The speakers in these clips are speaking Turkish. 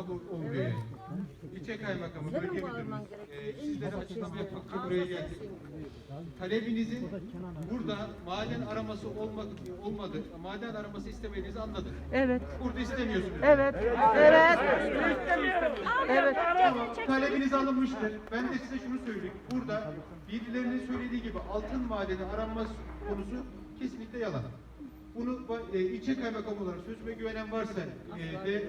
kaymakamı olmuyor yani. İlçe kaymakamı, bölge müdürümüz, e, sizlere açıklama yapmak için buraya geldik. Talebinizin burada maden araması olmak, olmadı, maden araması istemediğinizi anladık. Evet. Burada istemiyorsunuz. Evet. Evet. Evet. Tamam, talebiniz alınmıştır. Ben de size şunu söyleyeyim. Burada birilerinin söylediği gibi altın madeni aranma konusu kesinlikle yalan. Bunu e, ilçe kaymakamı olarak sözüme güvenen varsa e, ve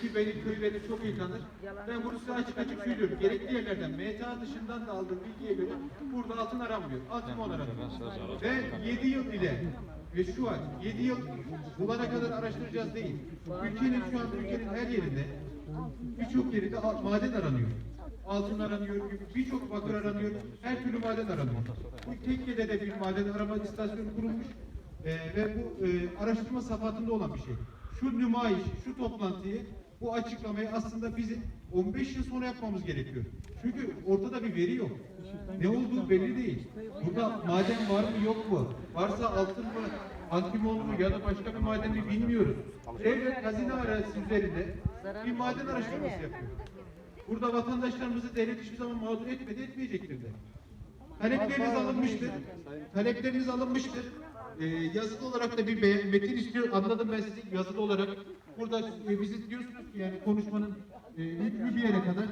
ki beni köyleri çok iyi tanır. Ben bunu size açık açık söylüyorum. Gerekli yerlerden MTA dışından da aldığım bilgiye göre burada altın aranmıyor. Altın aranıyor. Ve 7 yıl ile ve şu an 7 yıl bulana kadar araştıracağız değil. Ülkenin şu an ülkenin her yerinde birçok yerinde maden aranıyor. Altın aranıyor, birçok bakır aranıyor, her türlü maden aranıyor. Bu Tekke'de de bir maden arama istasyonu kurulmuş Ee, ve bu e, araştırma safhatında olan bir şey. Şu nümayiş, şu toplantıyı, bu açıklamayı aslında bizim 15 yıl sonra yapmamız gerekiyor. Çünkü ortada bir veri yok. Ne olduğu belli değil. Burada maden var mı yok mu? Varsa altın mı, antimon mu ya da başka bir maden mi bilmiyoruz. Devlet hazine arazisi üzerinde bir maden araştırması yapıyor. Burada vatandaşlarımızı devlet hiçbir zaman mağdur etmedi, etmeyecektir de. Talepleriniz alınmıştır. Talepleriniz alınmıştır. Ee, yazılı olarak da bir metin istiyor. Anladım ben sizi yazılı olarak. Burada e, bizi diyorsunuz ki yani konuşmanın e, hükmü bir yere kadar.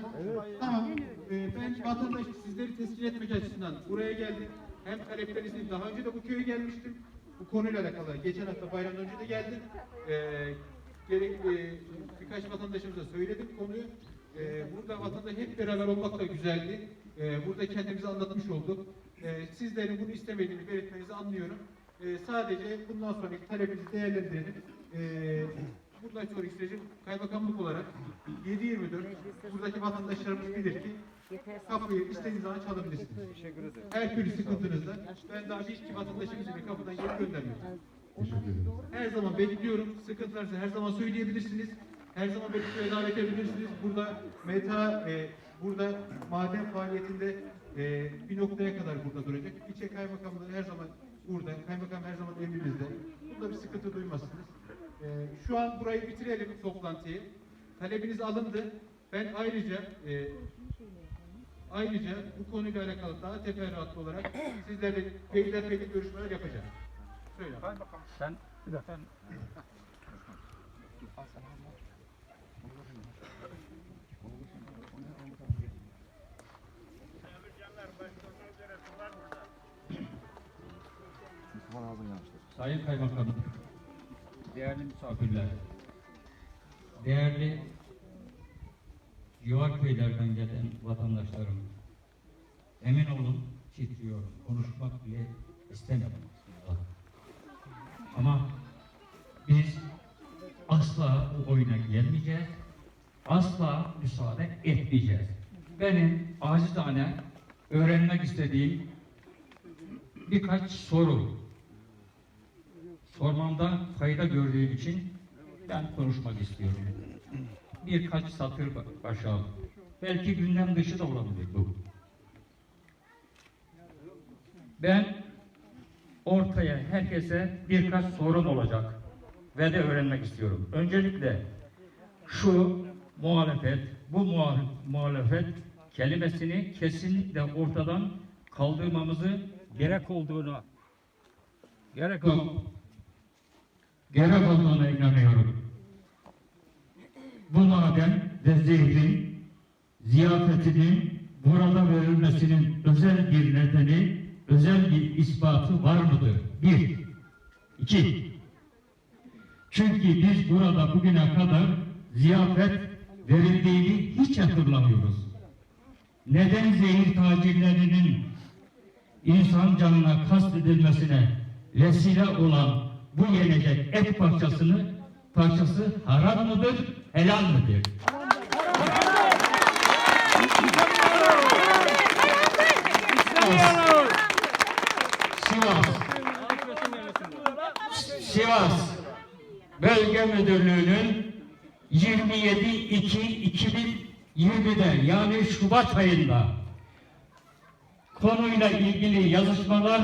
Tamam. E, ben vatandaş sizleri tescil etmek açısından buraya geldim. Hem taleplerinizi daha önce de bu köye gelmiştim. Bu konuyla alakalı. Geçen hafta bayramdan önce de geldim. E, gerek e, birkaç vatandaşımıza söyledim konuyu. E, burada vatandaş hep beraber olmak da güzeldi. E, burada kendimizi anlatmış olduk. E, sizlerin bunu istemediğini belirtmenizi anlıyorum. E, sadece bundan sonraki talebinizi değerlendirelim. E, bundan sonraki sürecin kaymakamlık olarak 7-24 buradaki vatandaşlarımız bilir ki kapıyı istediğiniz zaman çalabilirsiniz. Her türlü sıkıntınızda ben daha bir iki vatandaşımızı bir kapıdan geri göndermiyorum. Her zaman bekliyorum. Sıkıntılarsa her zaman söyleyebilirsiniz. Her zaman şuraya davet edebilirsiniz. Burada meta, e, burada maden faaliyetinde e, bir noktaya kadar burada duracak. İlçe kaymakamlığı her zaman burada. Kaymakam her zaman emrimizde. Burada bir sıkıntı duymazsınız. E, şu an burayı bitirelim toplantıyı. Talebiniz alındı. Ben ayrıca e, ayrıca bu konuyla alakalı daha teferruatlı olarak sizlerle peyderpeyli görüşmeler yapacağım. Söyle. Sen bir dakika. Sayın Kaymakamım, değerli misafirler, değerli civar köylerden gelen vatandaşlarım, emin olun titriyorum, konuşmak bile istemiyorum aslında. Ama biz asla bu oyuna gelmeyeceğiz, asla müsaade etmeyeceğiz. Benim acizane öğrenmek istediğim birkaç soru sormamda fayda gördüğüm için ben konuşmak istiyorum. Birkaç satır ba- başa. Belki gündem dışı da olabilir bu. Ben ortaya herkese birkaç sorun olacak ve de öğrenmek istiyorum. Öncelikle şu muhalefet, bu muha- muhalefet kelimesini kesinlikle ortadan kaldırmamızı gerek olduğunu gerek gerek olduğuna inanıyorum. Bu maden ve zehrin ziyafetinin burada verilmesinin özel bir nedeni, özel bir ispatı var mıdır? Bir. İki. Çünkü biz burada bugüne kadar ziyafet verildiğini hiç hatırlamıyoruz. Neden zehir tacirlerinin insan canına kastedilmesine vesile olan bu yenecek et parçasını parçası haram mıdır, helal midir? Sivas. Sivas Bölge Müdürlüğü'nün 27-2-2020'de yani Şubat ayında konuyla ilgili yazışmalar